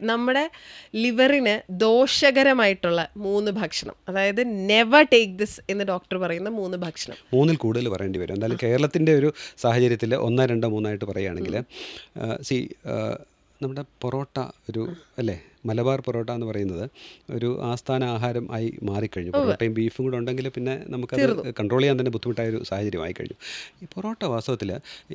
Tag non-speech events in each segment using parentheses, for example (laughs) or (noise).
നമ്മുടെ ലിവറിന് ദോഷകരമായിട്ടുള്ള മൂന്ന് ഭക്ഷണം. അതായത് നെവർ ടേക്ക് ദിസ് എന്ന് ഡോക്ടർ പറയുന്ന മൂന്ന് ഭക്ഷണം. മൂന്നിൽ കൂടുതൽ പറയേണ്ടി വരും. എന്തായാലും കേരളത്തിന്റെ ഒരു സാഹചര്യത്തിൽ ഒന്നോ രണ്ടോ മൂന്നായിട്ട് പറയുകയാണെങ്കിൽ സി നമ്മുടെ പൊറോട്ട ഒരു അല്ലേ? മലബാർ പൊറോട്ട എന്ന് പറയുന്നത് ഒരു ആസ്ഥാന ആഹാരം ആയി മാറിക്കഴിഞ്ഞു. പൊറോട്ടയും ബീഫും കൂടെ ഉണ്ടെങ്കിൽ പിന്നെ നമുക്കത് കൺട്രോൾ ചെയ്യാൻ തന്നെ ബുദ്ധിമുട്ടായ ഒരു സാഹചര്യമായി കഴിഞ്ഞു ഈ പൊറോട്ട വാസ്തവത്തിൽ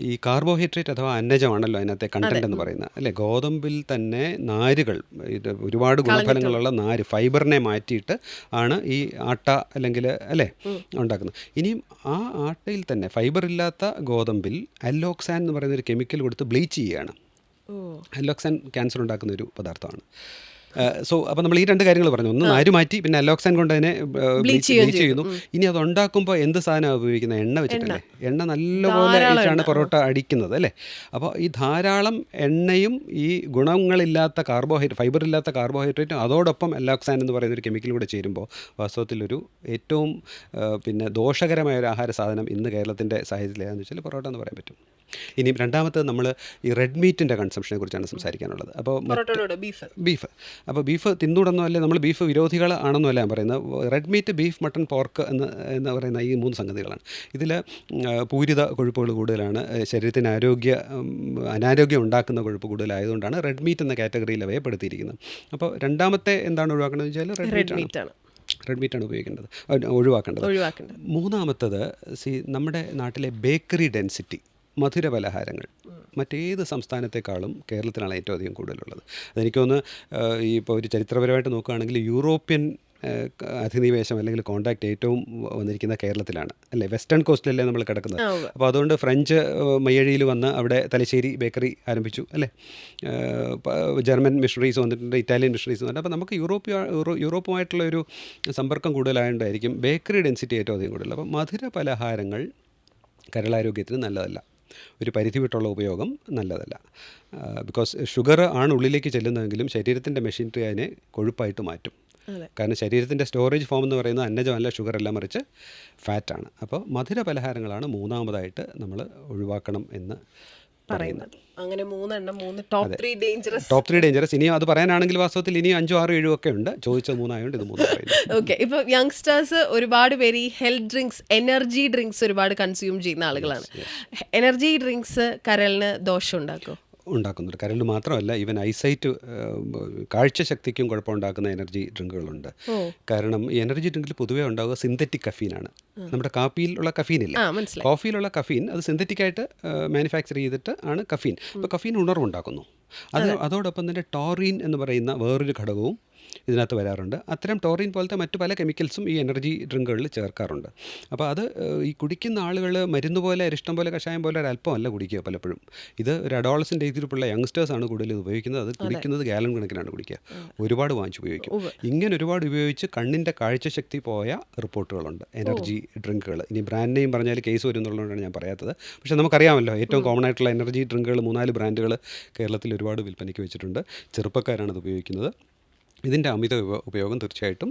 ഈ കാർബോഹൈഡ്രേറ്റ് അഥവാ അന്നജമാണല്ലോ അതിനകത്തെ കണ്ടന്റ് എന്ന് പറയുന്നത്. അല്ലേ? ഗോതമ്പിൽ തന്നെ നാരുകൾ ഇത് ഒരുപാട് ഗുണഫലങ്ങളുള്ള നാര് ഫൈബറിനെ മാറ്റിയിട്ട് ആണ് ഈ ആട്ട അല്ലെങ്കിൽ അല്ലേ? ഉണ്ടാക്കുന്നത്. ഇനിയും ആ ആട്ടയിൽ തന്നെ ഫൈബർ ഇല്ലാത്ത ഗോതമ്പിൽ അല്ലോക്സാൻ എന്ന് പറയുന്ന ഒരു കെമിക്കൽ കൊടുത്ത് ബ്ലീച്ച് ചെയ്യുകയാണ്. ഓ അല്ലോക്സാൻ ക്യാൻസർ ഉണ്ടാക്കുന്ന ഒരു പദാർത്ഥമാണ്. സോ അപ്പോൾ നമ്മൾ ഈ രണ്ട് കാര്യങ്ങൾ പറഞ്ഞു. ഒന്ന് നാര് മാറ്റി പിന്നെ അലോക്സൻ കൊണ്ട് അതിനെ ബ്ലീച്ച് ചെയ്യുന്നു. ഇനി അത് ഉണ്ടാക്കുമ്പോൾ എന്ത് സാധനമാണ് ഉപയോഗിക്കുന്നത്? എണ്ണ വെച്ചിട്ടല്ലേ? എണ്ണ. നല്ലപോലെ ഒഴിച്ചാണ് പൊറോട്ട അടിക്കുന്നത് അല്ലേ? അപ്പോൾ ഈ ധാരാളം എണ്ണയും ഈ ഗുണങ്ങളില്ലാത്ത കാർബോഹൈഡ്രേറ്റ് ഫൈബർ ഇല്ലാത്ത കാർബോഹൈഡ്രേറ്റും അതോടൊപ്പം അലോക്സൻ എന്ന് പറയുന്ന ഒരു കെമിക്കൽ കൂടെ ചേരുമ്പോൾ വാസ്തവത്തിൽ ഒരു ഏറ്റവും പിന്നെ ദോഷകരമായ ഒരു ആഹാര സാധനം ഇന്ന് കേരളത്തിന്റെ സാഹചര്യത്തിൽ ഏതാണെന്ന് വെച്ചാൽ പൊറോട്ട എന്ന് പറയാൻ പറ്റും. ഇനി രണ്ടാമത്തത് നമ്മൾ ഈ റെഡ് മീറ്റിന്റെ കൺസംഷനെ കുറിച്ചാണ് സംസാരിക്കാനുള്ളത്. അപ്പോൾ ബീഫ്. അപ്പോൾ ബീഫ് തിന്നൂടെന്നോ അല്ലേ നമ്മൾ ബീഫ് വിരോധികൾ ആണെന്നോ അല്ല ഞാൻ പറയുന്നത്. Red meat beef mutton pork എന്ന് എന്ന് പറയുന്ന ഈ മൂന്ന് സംഗതികളാണ്. ഇതിൽ പൂരിത കൊഴുപ്പുകൾ കൂടുതലാണ്. ശരീരത്തിന് ആരോഗ്യ അനാരോഗ്യം ഉണ്ടാക്കുന്ന കൊഴുപ്പ് കൂടുതലായതുകൊണ്ടാണ് റെഡ് മീറ്റ് എന്ന കാറ്റഗറിയിൽ അവയെ പെടുത്തിയിരിക്കുന്നത് അപ്പോൾ രണ്ടാമത്തെ എന്താണ് ഒഴിവാക്കേണ്ടത് വെച്ചാൽ റെഡ് മീറ്റ് ആണ്. മീറ്റ് ആണ്. റെഡ് മീറ്റാണ് ഉപയോഗിക്കേണ്ടത്. ഒഴിവാക്കേണ്ടത്. ഒഴിവാക്കേണ്ടത്. മൂന്നാമത്തത് സി നമ്മുടെ നാട്ടിലെ ബേക്കറി ഡെൻസിറ്റി മധുര പലഹാരങ്ങൾ. മറ്റേത് സംസ്ഥാനത്തെക്കാളും കേരളത്തിലാണ് ഏറ്റവും അധികം കൂടുതലുള്ളത്. അതെനിക്ക് തോന്നുന്നു ഈ ഇപ്പോൾ ഒരു ചരിത്രപരമായിട്ട് നോക്കുകയാണെങ്കിൽ യൂറോപ്യൻ അധിനിവേശം അല്ലെങ്കിൽ കോണ്ടാക്ട് ഏറ്റവും വന്നിരിക്കുന്ന കേരളത്തിലാണ്. അല്ലേ? വെസ്റ്റേൺ കോസ്റ്റിലല്ലേ നമ്മൾ കിടക്കുന്നത്. അപ്പോൾ അതുകൊണ്ട് ഫ്രഞ്ച് മയ്യഴിയിൽ വന്ന് അവിടെ തലശ്ശേരി ബേക്കറി ആരംഭിച്ചു. അല്ലേ? ജർമ്മൻ മിഷണറീസ് വന്നിട്ടുണ്ട് ഇറ്റാലിയൻ മിഷണറീസ് വന്നിട്ടുണ്ട്. അപ്പോൾ നമുക്ക് യൂറോപ്യ യൂറോ- യൂറോപ്പുമായിട്ടുള്ള ഒരു സമ്പർക്കം കൂടുതലായതുകൊണ്ടായിരിക്കും ബേക്കറി ഡെൻസിറ്റി ഏറ്റവും അധികം കൂടുതൽ. അപ്പോൾ മധുര പലഹാരങ്ങൾ കരളാരോഗ്യത്തിന് നല്ലതല്ല. ഒരു പരിധി വിട്ടുള്ള ഉപയോഗം നല്ലതല്ല. ബിക്കോസ് ഷുഗർ ആണ് ഉള്ളിലേക്ക് ചെല്ലുന്നതെങ്കിലും ശരീരത്തിന്റെ മെഷീനറി അതിനെ കൊഴുപ്പായിട്ട് മാറ്റും. കാരണം ശരീരത്തിന്റെ സ്റ്റോറേജ് ഫോം എന്ന് പറയുന്നത് അന്നജമല്ല ഷുഗർ എല്ലാം മറിച്ച് ഫാറ്റാണ് അപ്പോൾ മധുര പലഹാരങ്ങളാണ് മൂന്നാമതായിട്ട് നമ്മൾ ഒഴിവാക്കണം എന്ന് പറയുന്നത്. അങ്ങനെ മൂന്നെണ്ണം മൂന്ന് top three dangerous top three dangerous ഇനിയും അത് പറയാനാണെങ്കിൽ വാസ്തവത്തിൽ ഇനിയും അഞ്ചോ ആറോ ഏഴോ ഒക്കെ ഉണ്ട്. ചോദിച്ച മൂന്നായതുകൊണ്ട് ഇത് മൂന്ന് ഓക്കെ (laughs) ഇപ്പൊ യങ്സ്റ്റേഴ്സ് ഒരുപാട് പേര് ഈ ഹെൽത്ത് ഡ്രിങ്ക്സ് എനർജി ഡ്രിങ്ക്സ് ഒരുപാട് കൺസ്യൂം ചെയ്യുന്ന ആളുകളാണ്. എനർജി ഡ്രിങ്ക്സ് കരളിന് ദോഷം ഉണ്ടാക്കും ഉണ്ടാക്കുന്നുണ്ട് കരളിൽ മാത്രമല്ല ഈവൻ ഐസൈറ്റ് കാഴ്ച കാഴ്ചശക്തിക്കും കുഴപ്പമുണ്ടാക്കുന്ന എനർജി ഡ്രിങ്കുകളുണ്ട്. കാരണം ഈ എനർജി ഡ്രിങ്കിൽ പൊതുവേ ഉണ്ടാവുക സിന്തറ്റിക് കഫീനാണ്. നമ്മുടെ കാപ്പിയിലുള്ള കഫീൻ ഇല്ല കോഫിയിലുള്ള കഫീൻ അത് സിന്തറ്റിക് ആയിട്ട് മാനുഫാക്ചർ ചെയ്തിട്ട് ആണ് കഫീൻ. അപ്പോൾ കഫീൻ ഉണർവുണ്ടാക്കുന്നു. അത്. അതോടൊപ്പം തന്നെ ടോറിൻ എന്ന് പറയുന്ന വേറൊരു ഘടകവും ഇതിനകത്ത് വരാറുണ്ട്. അത്തരം ടോറിൻ പോലത്തെ മറ്റു പല കെമിക്കൽസും ഈ എനർജി ഡ്രിങ്കുകളിൽ ചേർക്കാറുണ്ട്. അപ്പോൾ അത് ഈ കുടിക്കുന്ന ആളുകൾ മരുന്ന് പോലെ അരിഷ്ടം പോലെ കഷായം പോലെ ഒരു അല്പമല്ല കുടിക്കുക പലപ്പോഴും. ഇത് ഒരു അഡോളസിന്റെ ഏജിലുള്ള യങ്സ്റ്റേഴ്സാണ് കൂടുതൽ ഇത് ഉപയോഗിക്കുന്നത്. അത് കുടിക്കുന്നത് ഗാലൻ കണക്കിനാണ് കുടിക്കുക. ഒരുപാട് വാങ്ങിച്ച് ഉപയോഗിക്കും. ഇങ്ങനെ ഒരുപാട് ഉപയോഗിച്ച് കണ്ണിന്റെ കാഴ്ചശക്തി പോയ റിപ്പോർട്ടുകളുണ്ട്. എനർജി ഡ്രിങ്കുകൾ. ഇനി ബ്രാൻഡ് നെയിം പറഞ്ഞാൽ കേസ് വരും എന്നുള്ളതുകൊണ്ടാണ് ഞാൻ പറയാത്തത്. പക്ഷേ നമുക്കറിയാമല്ലോ ഏറ്റവും കോമൺ ആയിട്ടുള്ള എനർജി ഡ്രിങ്കുകൾ മൂന്നാൽ ബ്രാൻഡുകൾ കേരളത്തിൽ ഒരുപാട് വിൽപ്പനയ്ക്ക് വെച്ചിട്ടുണ്ട്. ചെറുപ്പക്കാരാണ് അത് ഉപയോഗിക്കുന്നത്. ഇതിന്റെ അമിത ഉപയോഗം തീർച്ചയായിട്ടും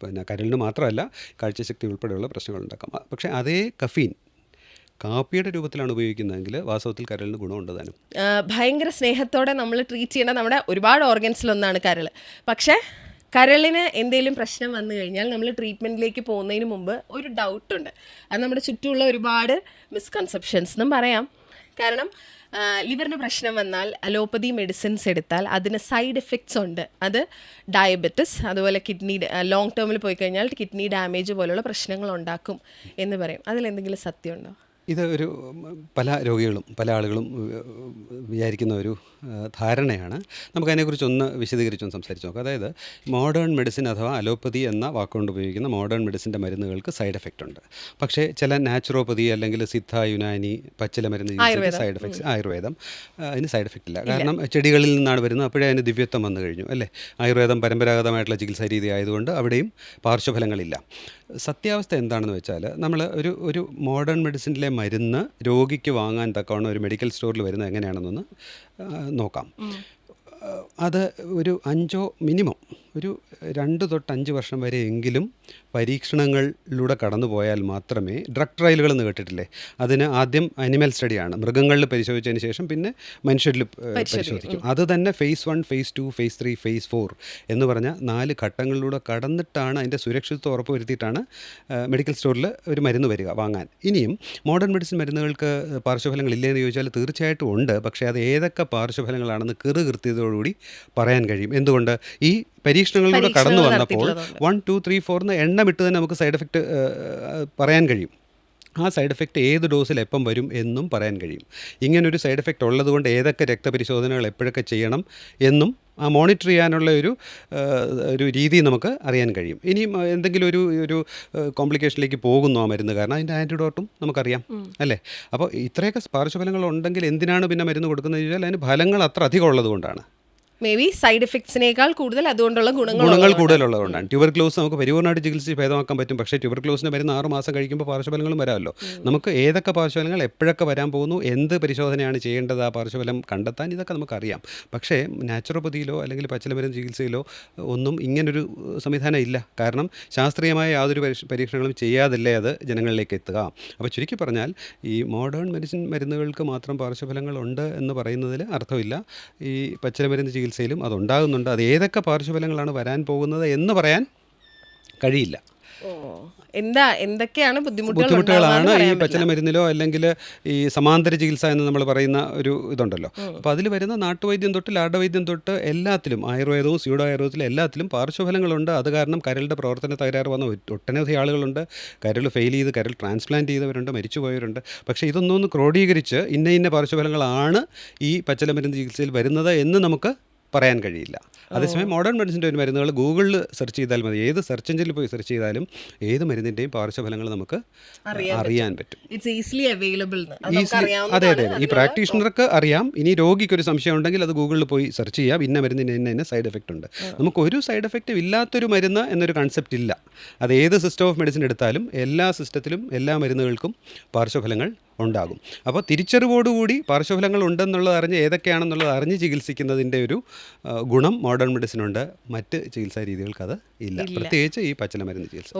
പിന്നെ കരളിന് മാത്രമല്ല കാഴ്ചശക്തി ഉൾപ്പെടെയുള്ള പ്രശ്നങ്ങൾ ഉണ്ടാക്കാം പക്ഷേ അതേ കഫീൻ കാപ്പിയുടെ രൂപത്തിലാണ് ഉപയോഗിക്കുന്നതെങ്കിൽ വാസ്തവത്തിൽ കരളിന് ഗുണമുണ്ട് താനും. ആ, ഭയങ്കര സ്നേഹത്തോടെ നമ്മൾ ട്രീറ്റ് ചെയ്യേണ്ട നമ്മുടെ ഒരുപാട് ഓർഗൻസിലൊന്നാണ് കരൾ പക്ഷേ കരളിന് എന്തെങ്കിലും പ്രശ്നം വന്നു കഴിഞ്ഞാൽ നമ്മൾ ട്രീറ്റ്മെന്റിലേക്ക് പോകുന്നതിന് മുമ്പ് ഒരു ഡൗട്ടുണ്ട് അത് നമ്മുടെ ചുറ്റുമുള്ള ഒരുപാട് മിസ്കൺസെപ്ഷൻസ് എന്നും പറയാം. കാരണം ലിവറിന് പ്രശ്നം വന്നാൽ അലോപ്പതി മെഡിസിൻസ് എടുത്താൽ അതിന് സൈഡ് എഫക്ട്സ് ഉണ്ട്. അത് ഡയബറ്റിസ് അതുപോലെ കിഡ്നി ലോങ് ടേമിൽ പോയി കഴിഞ്ഞാൽ കിഡ്നി ഡാമേജ് പോലുള്ള പ്രശ്നങ്ങൾ ഉണ്ടാക്കും എന്ന് പറയും. അതിലെന്തെങ്കിലും സത്യമുണ്ടോ? ഇത് ഒരു പല രോഗികളും പല ആളുകളും വിചാരിക്കുന്ന ഒരു ധാരണയാണ്. നമുക്കതിനെക്കുറിച്ച് ഒന്ന് വിശദീകരിച്ചൊന്ന് സംസാരിച്ച് നോക്കാം. അതായത് മോഡേൺ മെഡിസിൻ അഥവാ അലോപ്പതി എന്ന വാക്കുകൊണ്ട് ഉപയോഗിക്കുന്ന മോഡേൺ മെഡിസിന്റെ മരുന്നുകൾക്ക് സൈഡ് എഫക്റ്റ് ഉണ്ട്. പക്ഷേ ചില നാച്ചുറോപ്പതി അല്ലെങ്കിൽ സിദ്ധ യുനാനി പച്ചില മരുന്ന് സൈഡ് എഫക്ട്സ് ആയുർവേദം അതിന് സൈഡ് എഫക്റ്റ് ഇല്ല. കാരണം ചെടികളിൽ നിന്നാണ് വരുന്നത്. അപ്പോഴേ അതിന് ദിവ്യത്വം വന്നു കഴിഞ്ഞു അല്ലേ? ആയുർവേദം പരമ്പരാഗതമായിട്ടുള്ള ചികിത്സാ രീതി ആയതുകൊണ്ട് അവിടെയും പാർശ്വഫലങ്ങളില്ല. സത്യാവസ്ഥ എന്താണെന്ന് വെച്ചാൽ നമ്മൾ ഒരു ഒരു മോഡേൺ മെഡിസിനിലെ മരുന്ന് രോഗിക്ക് വാങ്ങാൻ തക്കവണ്ണം ഒരു മെഡിക്കൽ സ്റ്റോറിൽ വരുന്നത് എങ്ങനെയാണെന്നൊന്ന് നോക്കാം. അത് ഒരു അഞ്ചോ മിനിമം ഒരു രണ്ട് തൊട്ട് അഞ്ച് വർഷം വരെ എങ്കിലും പരീക്ഷണങ്ങളിലൂടെ കടന്നു പോയാൽ മാത്രമേ ഡ്രഗ് ട്രയലുകൾ എന്ന് കേട്ടിട്ടില്ലേ? അതിന് ആദ്യം അനിമൽ സ്റ്റഡിയാണ് മൃഗങ്ങളിൽ പരിശോധിച്ചതിന് ശേഷം പിന്നെ മനുഷ്യരിൽ പരിശോധിക്കും. അത് തന്നെ phase one phase two phase three phase four എന്ന് പറഞ്ഞ നാല് ഘട്ടങ്ങളിലൂടെ കടന്നിട്ടാണ് അതിന്റെ സുരക്ഷിതത്വം ഉറപ്പുവരുത്തിയിട്ടാണ് മെഡിക്കൽ സ്റ്റോറിൽ ഒരു മരുന്ന് വരിക വാങ്ങാൻ. ഇനിയും മോഡേൺ മെഡിസിൻ മരുന്നുകൾക്ക് പാർശ്വഫലങ്ങൾ ഇല്ലെന്ന് ചോദിച്ചാൽ തീർച്ചയായിട്ടും ഉണ്ട്. പക്ഷേ അത് ഏതൊക്കെ പാർശ്വഫലങ്ങളാണെന്ന് കൃത കൃത്യതയോടുകൂടി പറയാൻ കഴിയും. എന്തുകൊണ്ട്? ഈ പരീക്ഷണങ്ങളിലൂടെ കടന്നു വന്നപ്പോൾ. വൺ ടു ത്രീ ഫോർ എന്ന് എണ്ണമിട്ട് തന്നെ നമുക്ക് സൈഡ് എഫക്റ്റ് പറയാൻ കഴിയും. ആ സൈഡ് എഫക്റ്റ് ഏത് ഡോസിൽ എപ്പം വരും എന്നും പറയാൻ കഴിയും. ഇങ്ങനൊരു സൈഡ് എഫക്റ്റ് ഉള്ളതുകൊണ്ട് ഏതൊക്കെ രക്തപരിശോധനകൾ എപ്പോഴൊക്കെ ചെയ്യണം എന്നും ആ മോണിറ്റർ ചെയ്യാനുള്ള ഒരു ഒരു രീതി നമുക്ക് അറിയാൻ കഴിയും. ഇനിയും എന്തെങ്കിലും ഒരു ഒരു കോംപ്ലിക്കേഷനിലേക്ക് പോകുന്നു ആ മരുന്ന് കാരണം അതിന്റെ ആന്റിഡോട്ടും നമുക്കറിയാം അല്ലേ? അപ്പോൾ ഇത്രയൊക്കെ പാർശ്വഫലങ്ങൾ ഉണ്ടെങ്കിൽ എന്തിനാണ് പിന്നെ മരുന്ന് കൊടുക്കുന്നത് ചോദിച്ചാൽ അതിന് ഫലങ്ങൾ അത്ര അധികം ഉള്ളതുകൊണ്ടാണ്. മേ ബി സൈഡ് എഫക്ട്സിനേക്കാൾ കൂടുതൽ അതുകൊണ്ടുള്ള ഗുണങ്ങൾ ഗുണങ്ങൾ കൂടുതലുള്ളതുകൊണ്ടാണ്. ട്യൂബർ ക്ലോസ് നമുക്ക് പരിപൂർണമായിട്ട് ചികിത്സിച്ച് ഭേദമാക്കാൻ പറ്റും. പക്ഷേ ട്യൂബർ ക്ലോസിന് വരുന്ന ആറ് മാസം കഴിക്കുമ്പോൾ പാർശ്വഫലങ്ങളും വരാമല്ലോ. നമുക്ക് ഏതൊക്കെ പാർശ്വഫലങ്ങൾ എപ്പോഴൊക്കെ വരാൻ പോകുന്നു എന്ത് പരിശോധനയാണ് ചെയ്യേണ്ടത് ആ പാർശ്വഫലം കണ്ടെത്താൻ ഇതൊക്കെ നമുക്കറിയാം. പക്ഷേ നാച്ചുറോപ്പതിയിലോ അല്ലെങ്കിൽ പച്ചിലമരുന്ന് ചികിത്സയിലോ ഒന്നും ഇങ്ങനൊരു സംവിധാനം ഇല്ല. കാരണം ശാസ്ത്രീയമായ യാതൊരു പരീക്ഷ- പരീക്ഷണങ്ങളും ചെയ്യാതല്ലേ അത് ജനങ്ങളിലേക്ക് എത്തുക. അപ്പോൾ ചുരുക്കി പറഞ്ഞാൽ ഈ മോഡേൺ മെഡിസിൻ മരുന്നുകൾക്ക് മാത്രം പാർശ്വഫലങ്ങളുണ്ട് എന്ന് പറയുന്നതിൽ അർത്ഥമില്ല. ഈ പച്ചിലമരുന്ന് ചികിത്സയിലും അതുണ്ടാകുന്നുണ്ട്. അത് ഏതൊക്കെ പാർശ്വഫലങ്ങളാണ് വരാൻ പോകുന്നത് എന്ന് പറയാൻ കഴിയില്ല. എന്താ എന്തൊക്കെയാണ് ബുദ്ധിമുട്ടുകളാണ് ഈ പച്ചല മരുന്നിലോ അല്ലെങ്കിൽ ഈ സമാന്തര ചികിത്സ എന്ന് നമ്മൾ പറയുന്ന ഒരു ഇതുണ്ടല്ലോ. അപ്പോൾ അതിൽ വരുന്ന നാട്ടുവൈദ്യം തൊട്ട് ലാഡവൈദ്യം തൊട്ട് എല്ലാത്തിലും ആയുർവേദവും സ്യൂഡോ ആയുർവേദത്തിലും എല്ലാത്തിലും പാർശ്വഫലങ്ങളുണ്ട്. അത് കാരണം കരളുടെ പ്രവർത്തന തകരാറ് വന്ന ഒട്ടനവധി ആളുകളുണ്ട്. കരൾ ഫെയിൽ ചെയ്ത് കരൾ ട്രാൻസ്പ്ലാന്റ് ചെയ്തവരുണ്ട് മരിച്ചുപോയവരുണ്ട്. പക്ഷേ ഇതൊന്നും ഒന്ന് ക്രോഡീകരിച്ച് ഇന്ന ഇന്ന പാർശ്വഫലങ്ങളാണ് ഈ പച്ചല മരുന്ന് ചികിത്സയിൽ വരുന്നത് എന്ന് നമുക്ക് പറയാൻ കഴിയില്ല. അതേസമയം മോഡേൺ മെഡിസിന്റെ ഒരു മരുന്നുകൾ ഗൂഗിളിൽ സെർച്ച് ചെയ്താൽ മതി. ഏത് സെർച്ച് എഞ്ചിനിൽ പോയി സെർച്ച് ചെയ്താലും ഏത് മരുന്നിന്റെയും പാർശ്വഫലങ്ങൾ നമുക്ക് അറിയാൻ പറ്റും. ഇറ്റ്സ് ഈസിലി അവൈലബിൾ അതെ അതെ ഈ പ്രാക്ടീഷണർക്ക് അറിയാം. ഇനി രോഗിക്ക് ഒരു സംശയം ഉണ്ടെങ്കിൽ അത് ഗൂഗിളിൽ പോയി സെർച്ച് ചെയ്യാം. ഇന്ന മരുന്നിന് ഇന്ന ഇന്ന സൈഡ് എഫക്റ്റ് ഉണ്ട്. നമുക്ക് ഒരു സൈഡ് എഫക്റ്റും ഇല്ലാത്തൊരു മരുന്ന് എന്നൊരു കൺസെപ്റ്റ് ഇല്ല. അത് ഏത് സിസ്റ്റം ഓഫ് മെഡിസിൻ എടുത്താലും എല്ലാ സിസ്റ്റത്തിലും എല്ലാ മരുന്നുകൾക്കും പാർശ്വഫലങ്ങൾ ഉണ്ടാകും. അപ്പോൾ തിരിച്ചറിവോടുകൂടി പാർശ്വഫലങ്ങൾ ഉണ്ടെന്നുള്ളത് അറിഞ്ഞ് ഏതൊക്കെയാണെന്നുള്ളത് അറിഞ്ഞ് ചികിത്സിക്കുന്നതിന്റെ ഒരു ഗുണം മോഡേൺ മെഡിസിനുണ്ട് മറ്റ് ചികിത്സാ രീതികൾക്ക് അത് ഇല്ല. പ്രത്യേകിച്ച് ഈ പച്ചില മരുന്ന് ചികിത്സ.